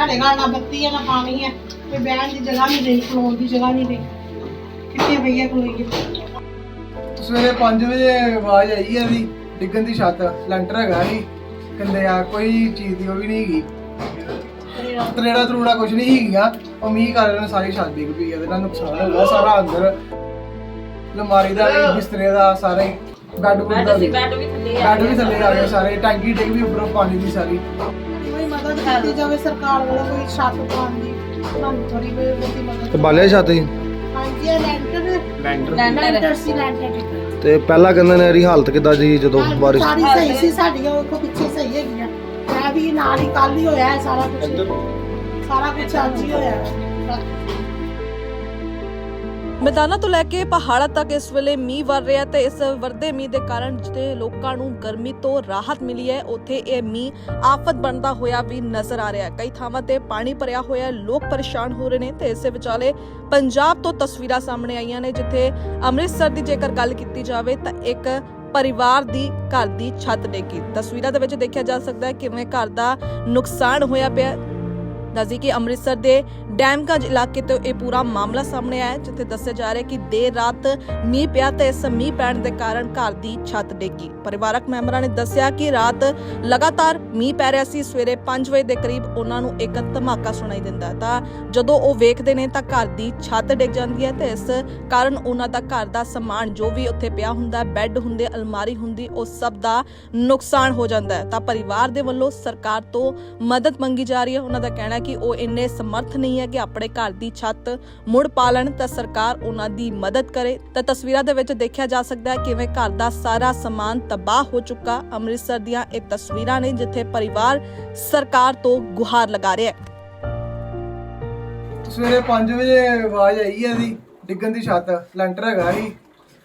ਸਾਡੇ ਘਰ ਨਾ ਬੱਤੀ ਹੈ ਨਾ ਪਾਣੀ ਹੈ ਤੇ ਬਹਿਣ ਦੀ ਜਗ੍ਹਾ ਨਹੀਂ ਰਹੀ ਖਲੋਣ ਦੀ ਜਗ੍ਹਾ ਨਹੀਂ ਰਹੀ। ਕਿੱਥੇ ਭਈਆ ਖਲੋਈਏ? ਸਵੇਰੇ 5 ਵਜੇ ਆਵਾਜ਼ ਆਈ ਹੈ ਇਹਦੀ ਡਿੱਗਣ ਦੀ ਛੱਤ ਲੈਂਟਰ ਹੈਗਾ ਸੀ। ਕਹਿੰਦੇ ਆ ਕੋਈ ਚੀਜ਼ ਦੀ ਉਹ ਵੀ ਨਹੀਂ ਹੈਗੀ। ਤਰੇੜਾ ਤਰੂੜਾ ਕੁਝ ਨਹੀਂ ਹੈਗੀਆਂ। ਉਹ ਮੀਂਹ ਕਾਰਨ ਸਾਰੀ ਛੱਤ ਡਿੱਗ ਪਈ ਇਹਦੇ ਨਾਲ ਨੁਕਸਾਨ ਹੋ ਗਿਆ ਸਾਰਾ ਅੰਦਰ। ਲਮਾਰੀ ਦਾ ਵੀ ਬਿਸਤਰੇ ਦਾ ਸਾਰੇ ਬੈੱਡ ਬੁੱਡ ਦਾ ਵੀ। ਬੈੱਡ ਵੀ ਥੱਲੇ ਆ ਬੈੱਡ ਵੀ ਥੱਲੇ ਆ ਗਏ ਸਾਰੇ ਟੈਂਕੀ ਡਿੱਗ ਵੀ ਉੱਪਰੋਂ ਪਾਣੀ ਦੀ ਸਾਰੀ। ਮਦਦ ਕੀਤੀ ਜਾਵੇ ਸਰਕਾਰ ਵੱਲੋਂ ਕੋਈ ਛੱਤ ਪਾਉਣ ਦੀ ਸਾਨੂੰ ਥੋੜੀ ਬਹੁਤੀ ਮਦਦ ਤੇ ਬਾਲਿਆ ਛੱਤ ਸੀ ਹਾਂਜੀ ਇਹ ਲੈਂਟਰ ਲੈਂਟਰ। ਲੈਂਟਰ ਸੀ ਲੈਂਟਰ ਤੇ ਪਹਿਲਾਂ ਕਹਿੰਦੇ ਨੇ ਇਹਦੀ ਹਾਲਤ ਕਿੱਦਾਂ ਸੀ ਜਦੋਂ ਬਾਰਿਸ਼ ਸਾਰੀ ਸਹੀ ਸੀ ਸਾਡੀਆਂ ਵੇਖੋ ਪਿੱਛੇ ਸਹੀ ਹੈਗੀਆਂ। ਮੈਂ ਵੀ ਨਾਲ ਹੀ ਕੱਲ ਹੀ ਹੋਇਆ ਹੈ ਸਾਰਾ ਕੁਝ ਸਾਰਾ ਕੁਝ ਅੱਜ ਹੀ ਹੋਇਆ ਹੈ। ਮੈਦਾਨਾਂ ਤੋਂ ਲੈ ਕੇ ਪਹਾੜਾਂ ਤੱਕ ਇਸ ਵੇਲੇ ਮੀਂਹ ਵਰ ਰਿਹਾ ਤੇ ਇਸ ਵਰਦੇ ਮੀਂਹ ਦੇ ਕਾਰਨ ਜਿੱਥੇ ਲੋਕਾਂ ਨੂੰ ਗਰਮੀ ਤੋਂ ਰਾਹਤ ਮਿਲੀ ਹੈ, ਉੱਥੇ ਇਹ ਮੀਂਹ ਆਫਤ ਬਣਦਾ ਹੋਇਆ ਵੀ ਨਜ਼ਰ ਆ ਰਿਹਾ ਹੈ। ਕਈ ਥਾਵਾਂ ਤੇ ਪਾਣੀ ਭਰਿਆ ਹੋਇਆ ਹੈ, ਲੋਕ ਪਰੇਸ਼ਾਨ ਹੋ ਰਹੇ ਨੇ ਤੇ ਇਸੇ ਵਿਚਾਲੇ ਪੰਜਾਬ ਤੋਂ ਤਸਵੀਰਾਂ ਸਾਹਮਣੇ ਆਈਆਂ ਨੇ, ਜਿੱਥੇ ਅੰਮ੍ਰਿਤਸਰ ਦੀ ਜੇਕਰ ਗੱਲ ਕੀਤੀ ਜਾਵੇ ਤਾਂ ਇੱਕ ਪਰਿਵਾਰ ਦੀ ਘਰ ਦੀ ਛੱਤ ਡੇਗੀ ਤਸਵੀਰਾਂ ਦੇ ਵਿੱਚ ਦੇਖਿਆ ਜਾ ਸਕਦਾ ਹੈ ਕਿਵੇਂ ਘਰ ਦਾ ਨੁਕਸਾਨ ਹੋਇਆ ਪਿਆ ਦੱਸਦੀ ਕਿ ਅੰਮ੍ਰਿਤਸਰ ਦੇ ਡੈਮਗੰਜ ਇਲਾਕੇ ਤੋਂ ਇਹ ਪੂਰਾ ਮਾਮਲਾ ਸਾਹਮਣੇ ਆਇਆ ਜਿੱਥੇ ਦੱਸਿਆ ਜਾ ਰਿਹਾ ਕਿ ਦੇਰ ਰਾਤ ਮੀਂਹ ਪਿਆ ਤੇ ਇਸ ਮੀਂਹ ਪੈਣ ਦੇ ਕਾਰਨ ਘਰ ਦੀ ਛੱਤ ਡਿੱਗੀ। ਪਰਿਵਾਰਕ ਮੈਂਬਰਾਂ ਨੇ ਦੱਸਿਆ ਕਿ ਰਾਤ ਲਗਾਤਾਰ ਮੀਂਹ ਪੈ ਰਿਹਾ ਸੀ, ਸਵੇਰੇ 5 ਵਜੇ ਦੇ ਕਰੀਬ ਉਹਨਾਂ ਨੂੰ ਇੱਕ ਧਮਾਕਾ ਸੁਣਾਈ ਦਿੰਦਾ ਤਾਂ ਜਦੋਂ ਉਹ ਵੇਖਦੇ ਨੇ ਤਾਂ ਘਰ ਦੀ ਛੱਤ ਡਿੱਗ ਜਾਂਦੀ ਹੈ ਤੇ ਇਸ ਕਾਰਨ ਉਹਨਾਂ ਦਾ ਘਰ ਦਾ ਸਮਾਨ ਜੋ ਵੀ ਉੱਥੇ ਪਿਆ ਹੁੰਦਾ ਬੈੱਡ ਹੁੰਦੇ, ਅਲਮਾਰੀ ਹੁੰਦੀ, ਉਹ ਸਭ ਦਾ ਨੁਕਸਾਨ ਹੋ ਜਾਂਦਾ ਹੈ। ਤਾਂ ਪਰਿਵਾਰ ਦੇ ਵੱਲੋਂ ਸਰਕਾਰ ਤੋਂ ਮਦਦ ਮੰਗੀ ਜਾ ਰਹੀ ਹੈ। ਉਹਨਾਂ ਦਾ ਕਹਿਣਾ ਕਿ ਉਹ ਇੰਨੇ ਸਮਰਥ ਨਹੀਂ ਹੈ ਕਿ ਆਪਣੇ ਘਰ ਦੀ ਛੱਤ ਮੁੜ ਪਾਲਣ, ਤਾਂ ਸਰਕਾਰ ਉਹਨਾਂ ਦੀ ਮਦਦ ਕਰੇ। ਤਾਂ ਤਸਵੀਰਾਂ ਦੇ ਵਿੱਚ ਦੇਖਿਆ ਜਾ ਸਕਦਾ ਹੈ ਕਿਵੇਂ ਘਰ ਦਾ ਸਾਰਾ ਸਮਾਨ ਤਬਾਹ ਹੋ ਚੁੱਕਾ। ਅੰਮ੍ਰਿਤਸਰ ਦੀਆਂ ਇਹ ਤਸਵੀਰਾਂ ਨੇ ਜਿੱਥੇ ਪਰਿਵਾਰ ਸਰਕਾਰ ਤੋਂ ਗੁਹਾਰ ਲਗਾ ਰਿਹਾ ਹੈ। ਸਵੇਰੇ 5 ਵਜੇ ਆਵਾਜ਼ ਆਈ ਹੈ ਇਹਦੀ, ਡਿੱਗਣ ਦੀ ਛੱਤ ਲੈਂਟਰ ਹੈਗਾ ਸੀ।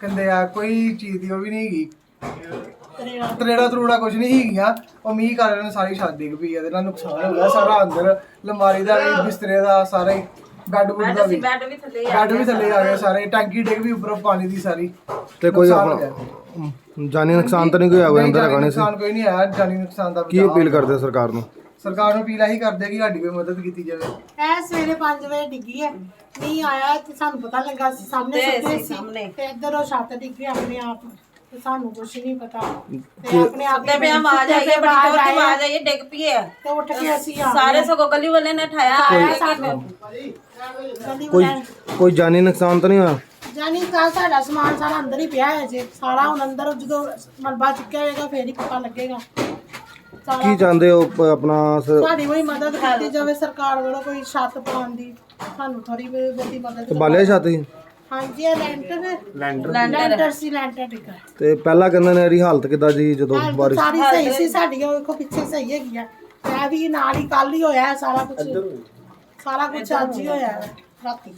ਕਹਿੰਦੇ ਆ, ਕੋਈ ਚੀਜ਼ ਦੀ ਉਹ ਵੀ ਨਹੀਂ ਹੈਗੀ। ਤਰੇੜਾ ਤਰੂੜਾ ਕੁਝ ਨਹੀਂ ਹੈਗੀਆਂ ਉਹ ਮੀਂਹ ਕਾਰਨ ਸਾਰੀ ਛੱਤ ਡਿੱਗ ਪਈ ਇਹਦੇ ਨਾਲ ਨੁਕਸਾਨ ਹੋ ਗਿਆ। ਸਾਰਾ ਅੰਦਰ ਲਮਾਰੀ ਦਾ ਵੀ ਬਿਸਤਰੇ ਦਾ ਸਾਰੇ ਬੈੱਡ ਬੁੱਡ ਦਾ ਵੀ। ਬੈੱਡ ਵੀ ਥੱਲੇ ਆ ਬੈੱਡ ਵੀ ਥੱਲੇ ਆ ਗਏ ਸਾਰੇ। ਟੈਂਕੀ ਡਿੱਗ ਵੀ ਉੱਪਰੋਂ ਪਾਣੀ ਦੀ ਸਾਰੀ। ਤੇ ਕੋਈ ਨੁਕਸਾਨ ਹੋ ਆਪਣਾ ਗਿਆ। ਜਾਨੀ ਨੁਕਸਾਨ ਤਾਂ ਨਹੀਂ ਕੋਈ ਹੋਇਆ ਨਹੀਂ, ਅੰਦਰ ਜਾਨੀ ਸੀ। ਨੁਕਸਾਨ ਕੋਈ ਨਹੀਂ ਆਇਆ ਜਾਨੀ ਨੁਕਸਾਨ ਦਾ ਕੀ ਬਚਾਅ ਅਪੀਲ ਕਰਦੇ ਸਰਕਾਰ ਨੂੰ? ਸਰਕਾਰ ਨੂੰ ਅਪੀਲ ਇਹੀ ਕਰਦੇ ਕਿ ਸਾਡੀ ਕੋਈ ਮਦਦ ਕੀਤੀ ਜਾਵੇ। ਇਹ ਸਵੇਰੇ 5 ਵਜੇ ਡਿੱਗੀ ਹੈ। ਨਹੀਂ ਆਇਆ ਤੇ ਸਾਨੂੰ ਪਤਾ ਲੱਗਾ ਸੀ ਸਾਹਮਣੇ ਤੇ ਸੁੱਤੇ ਸੀ ਸੀ। ਸਾਹਮਣੇ। ਤੇ ਇੱਧਰ ਉਹ ਛੱਤ ਡਿੱਗੀ ਆਪਣੇ ਆਪ। ਤੇ ਸਾਨੂੰ ਕੁਝ ਨਹੀਂ ਪਤਾ। ਤੇ ਆਪਣੇ ਆਪ ਤੇ ਪਿਆ ਆਵਾਜ਼ ਆਈ ਹੈ ਬੜੀ ਜ਼ੋਰ ਦੀ ਆਵਾਜ਼ ਆਈ ਹੈ ਡਿੱਗ ਪਈ ਹੈ। ਤੇ ਉੱਠ ਕੇ ਅਸੀਂ ਆ ਸਾਰੇ ਸਗੋਂ ਗਲੀ ਵਾਲੇ ਨੇ ਠਾਇਆ ਆਇਆ ਸਾਨੂੰ ਗਲੀ ਕੋਈ ਵਾਲਿਆਂ ਨੇ- ਕੋਈ ਜਾਨੀ ਨੁਕਸਾਨ ਤਾਂ ਨਹੀਂ ਹੋਇਆ? ਜਾਨੀ ਕਾ ਸਾਡਾ ਸਮਾਨ ਸਾਰਾ ਅੰਦਰ ਹੀ ਪਿਆ ਹੈ ਜੇ। ਸਾਰਾ ਹੁਣ ਅੰਦਰ ਜਦੋਂ ਮਲਬਾ ਚੁੱਕਿਆ ਹੋਏਗਾ ਫੇਰ ਹੀ ਪਤਾ ਲੱਗੇਗਾ। ਸਾਰਾ ਕੀ ਚਾਹੁੰਦੇ ਹੋ ਪ- ਆਪਣਾ ਸ- ਸਾਡੀ ਕੋਈ ਮਦਦ ਕੀਤੀ ਜਾਵੇ ਸਰਕਾਰ ਵੱਲੋਂ ਕੋਈ ਛੱਤ ਪਾਉਣ ਦੀ। ਸਾਨੂੰ ਥੋੜੀ ਬਹੁਤੀ ਮਦਦ ਤੇ ਬਾਲਿਆ ਛੱਤ ਹਾਂਜੀ ਇਹ ਲੈਂਟਰ ਲੈਂਟਰ ਲੈਂਟਰ ਸੀ ਲੈਂਟਰ ਟਿਕਟ ਤੇ ਪਹਿਲਾਂ ਕਹਿੰਦੇ ਨੇ ਇਹਦੀ ਹਾਲਤ ਕਿੱਦਾਂ ਸੀ ਜਦੋਂ ਬਾਰਿਸ਼ ਸਾਰੀ ਸਹੀ ਸੀ ਸਾਡੀਆਂ ਵੇਖੋ ਪਿੱਛੇ ਸਹੀ ਹੈਗੀਆਂ। ਮੈਂ ਵੀ ਨਾਲ ਹੀ ਕੱਲ ਹੀ ਹੋਇਆ ਸਾਰਾ ਕੁਝ ਸਾਰਾ ਕੁਝ ਅੱਜ ਹੀ ਹੋਇਆ। ਰਾਤੀ।